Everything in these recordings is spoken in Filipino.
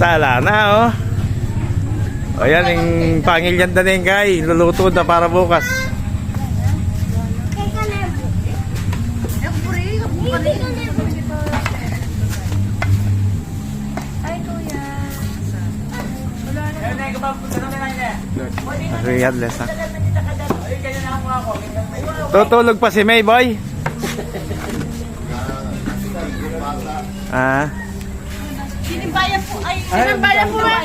Sala na, oh. O yan, yung pangilyan na rin kay. Luluto na para bukas. Kuya. Regardless, ha? Tutulog pa si May, boy. Ah, Sinimbayan po, ay, sinimbayan po ba?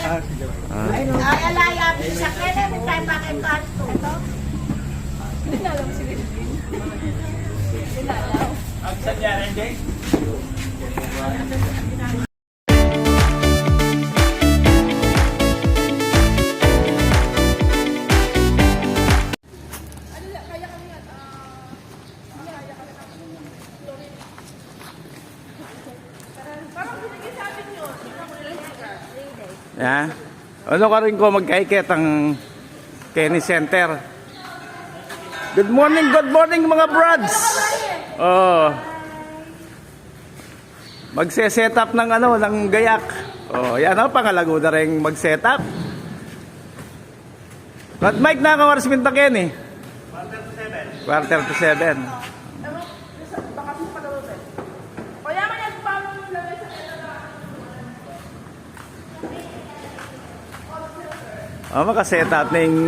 Ay, alaya, sa kanya, may tayo bakit kanto. Ito? Dinalaw si Lilbin. Dinalaw. Ya. Ano ka rin ko magkaikit ang Kenny Center. Good morning, good morning mga brods. Oh. Magse-set up ng ano, ng gayak. Oh, yan oh, pangalago na rin mag-set up. But Mike na ka oras minta Kenny. Quarter to seven. Kaya man yung paano yung lagay sa Oh, makaset up na yung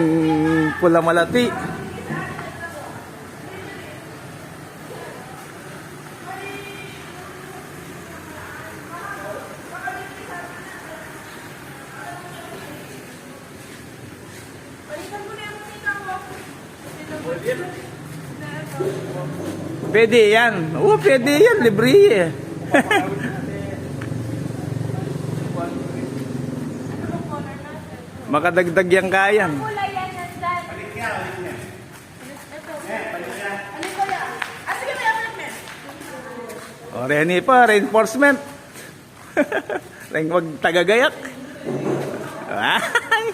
pula malati. Pwede yan. Oo, pwede yan. Libre eh. Makadagdag yan kayan. kulay yan nandyan. Ano kuya? Ah, sige, may apartment. O, Reni pa, reinforcement. Ring wag tagagayak. Ay,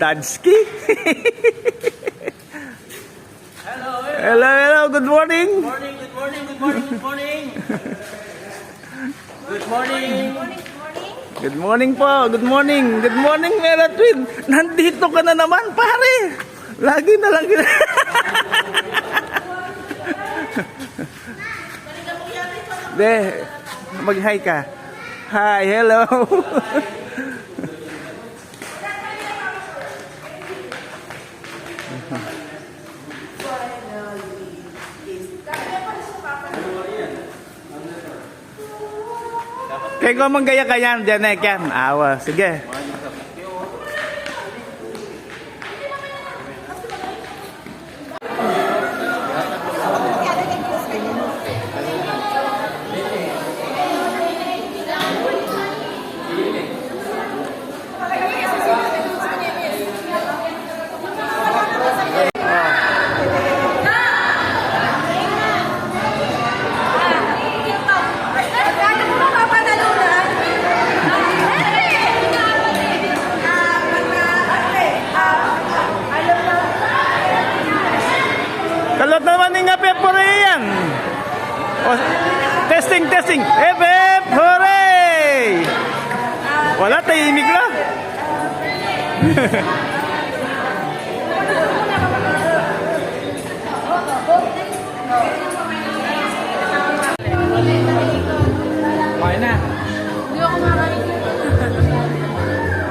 Dadski. hello, hello, good morning. morning, good morning, good morning, good morning. Good morning. Good morning po, good morning. Good morning, Mera Twin. Nandito ka na naman, pare. Lagi na lang. De, mag-hi ka. Hi, hello. ko manggaya ka yan, Janek yan. Awa, sige. Okay na. Hindi ako makain.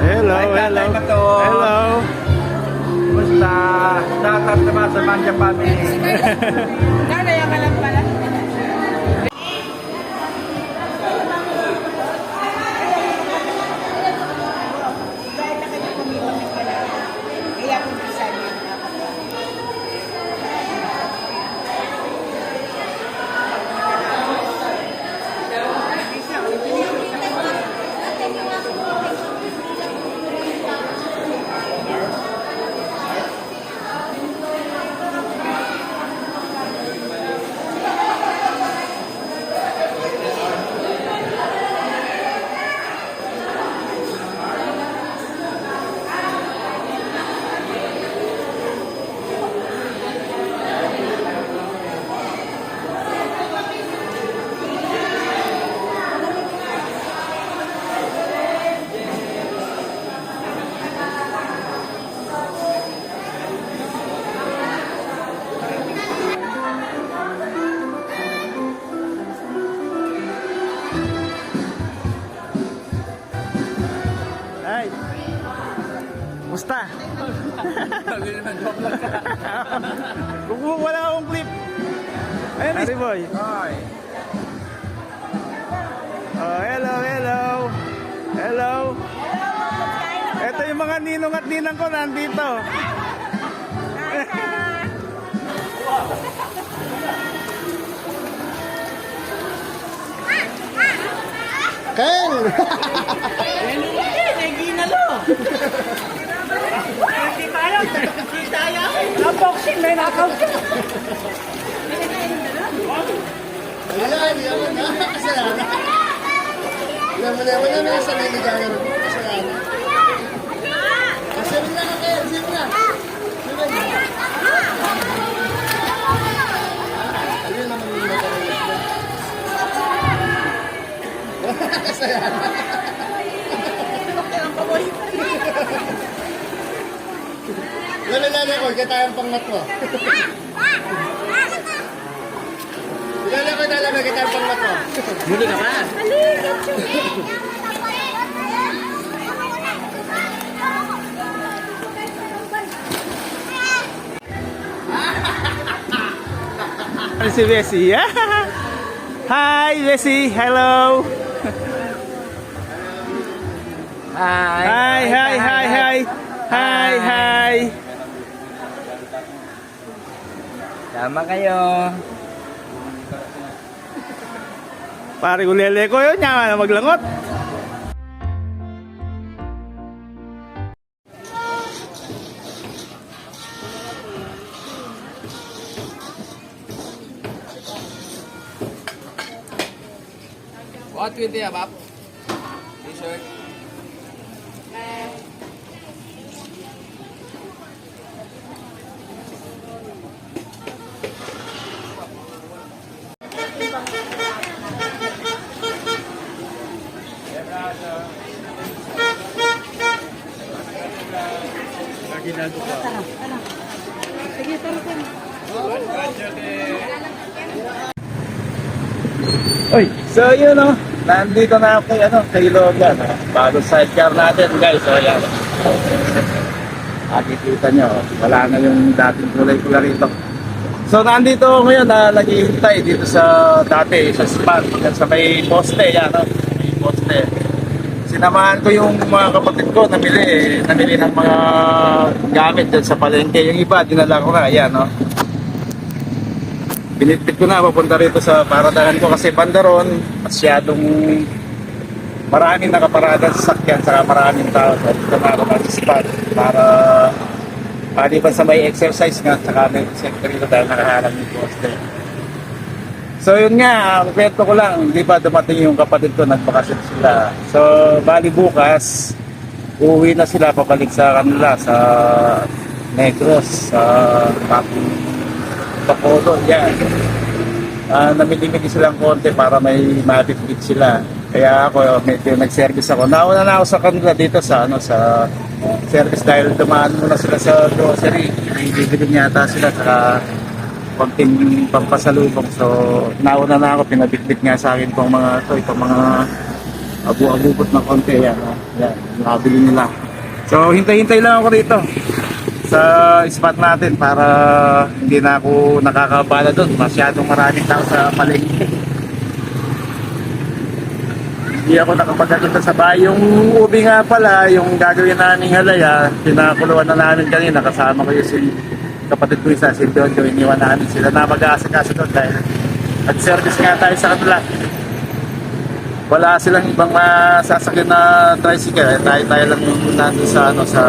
Hello, hello. Hello. Kumusta? Dapat naman sa Manja family. Nanay Kung wala akong clip. Ayun, Harry Boy. Hi. Oh, hello, hello. Hello. Ito yung mga ninong at ninang ko nandito. Ken! Wala, hindi ako na. Kasalanan. Wala mo na, wala na sa niligawan mo. Kasalanan. Mo na. Sige mo na. Sige mo na. Ayun naman yung nagkakalit mo. Kasalanan. Lala, lala ko, kaya tayong pangat mo. Lala ko, lala ko, kaya tayong pangat mo. Ano si Bessie? Hi, Bessie. Hello. Hi. Hi, hi, hi, hi. Hi, hi. Tama kayo. Pare ulele ko yun, niya na maglangot. What with the abap? T-shirt. Uy, so yun o. Nandito na ako kay, ano, kay Logan. Oh. Bago sidecar natin guys. So yan. Makikita nyo, wala na yung dating kulay-kulay rito. So nandito ako ngayon na naghihintay dito sa dati, sa spot, sa may poste, yan o. May poste. Sinamahan ko yung mga kapatid ko, namili, eh, namili ng mga gamit dyan sa palengke. Yung iba, dinala ko na, yan o. Binitbit ko na papunta rito sa paradahan ko kasi bandaron masyadong maraming nakaparada sa sakyan saka maraming tao dito na ako mag-spot para paliban sa may exercise nga saka may siyempre dahil nakaharap yung poste so yun nga ang kwento ko lang di ba dumating yung kapatid ko nagbakasyon sila so bali bukas uuwi na sila pabalik sa kanila sa Negros sa Papu Bacolod, yan. Ah, namili-mili silang konti para may mabibigit sila. Kaya ako, medyo nag-service ako. Nauna na ako sa kanila dito sa ano sa service dahil dumaan muna sila sa grocery. May bibili yata sila saka konting pampasalubong. So, nauna na ako, pinabitbit nga sa akin itong mga to, itong mga abu-abubot na konti. Yan, oh. yan, nabili nila. So, hintay-hintay lang ako rito sa spot natin para hindi na ako nakakabala doon. Masyadong maraming tao sa palengke. Hindi ako nakapagkakita sa bahay. Yung ubi nga pala, yung gagawin namin halaya, pinakuluan na namin kanina. Kasama ko yung si kapatid ko isa, si Jojo. Iniwan namin sila na mag-aasikaso doon dahil nag-service nga tayo sa kanila. Wala silang ibang masasakyan na tricycle. Eh, tayo tayo lang yung nandun sa ano sa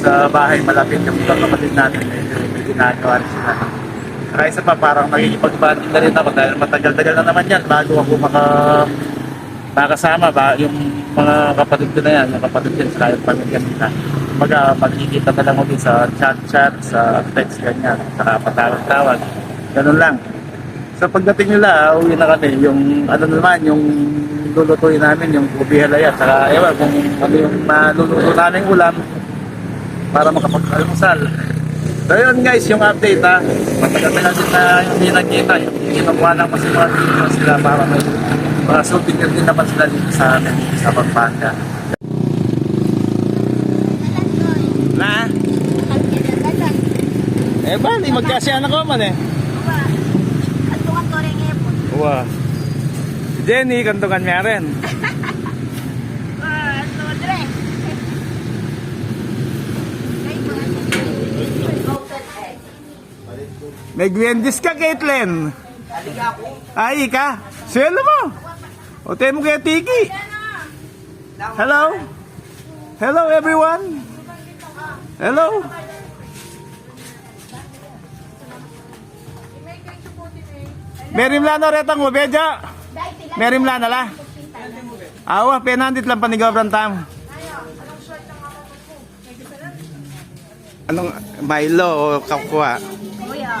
sa bahay malapit yung ibang kapatid natin medyo may ginagawa rin sila. Saka isa pa parang nagigipag-banding na rin ako dahil matagal-tagal na naman yan bago ako maka makasama ba yung mga kapatid ko na yan, yung kapatid yan sila yung pamilya nila. Kumbaga magkikita na lang ulit sa chat-chat, sa text ganyan, saka patawag-tawag. Ganun lang. So pagdating nila, uwi na kami. Yung ano naman, yung lulutuin namin, yung ubi halaya. Saka ewan kung ano yung maluluto namin ulam para makapag-almusal. So yun guys, yung update ha. Matagal na natin na hindi nagkita. Yung kinukuha lang kasi mga sila para may mga souvenir din naman sila dito sa amin, sa Pampanga. Na? Eh ba, di magkasya anak ko man eh. Kantungan ko rin ipon. Uwa. Si Jenny, kantungan niya rin. Nag-Wendy's ka, Caitlin. Ay, ka. Sino mo? O, tayo mo kaya Tiki. Hello. Hello, everyone. Hello. Merim lano retang ubeja. Merim lana la. Awa, penandit lang panigobran tam. Anong Milo o Kapwa? Kuya.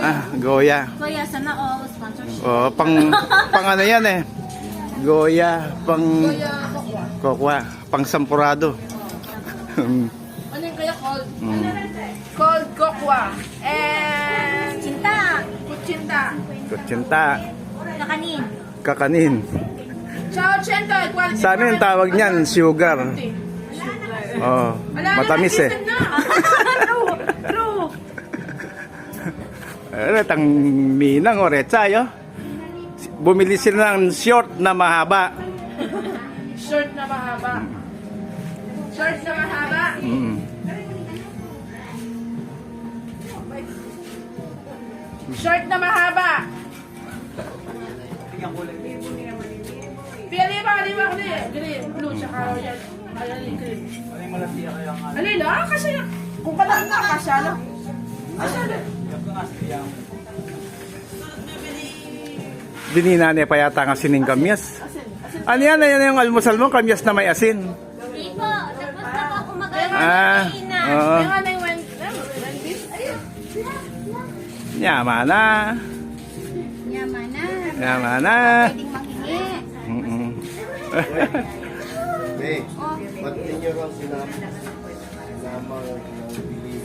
Ah, Goya. Kuya, sana all sponsorship. Oh, pang pang ano yan eh. Goya, pang kokwa, pang sampurado. Ano yung kaya called? Mm. Called kokwa. And Cinta. kutsinta. Kutsinta, Kakanin. kakanin. Ciao, Chenta. Sa amin tawag niyan sugar. Oh, matamis eh. True. True. Eh, tang minang o retsayo. Bumili sila ng short na mahaba. Short na mahaba. Short na mahaba. Mm. Short na mahaba. Pili ba? Pili ba? Pili. Green, blue, tsaka yan. Ayan, green. Alin lang? Kasi kung kalang ka, kasya lang. Kasya lang. Dinina niya pa yata nga sining kamyas. Ano yan? Ano yung almusal mo? Kamyas na may asin. Hindi po. Tapos na po kumakain. Ah, oo. Ano? Yama na. Yaman na. Yama na. Pwedeng makingi. Mm-mm. Hey, ba't ninyo raw sinama? Sinama ng bili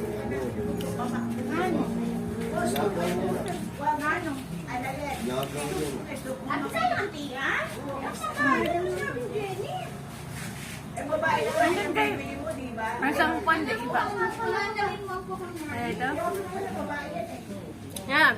ano? Lagaw nyo na. Lagaw nyo na. Abi sa'yo, auntie, ha? Ang sampuan, di iba. Ito? Yan.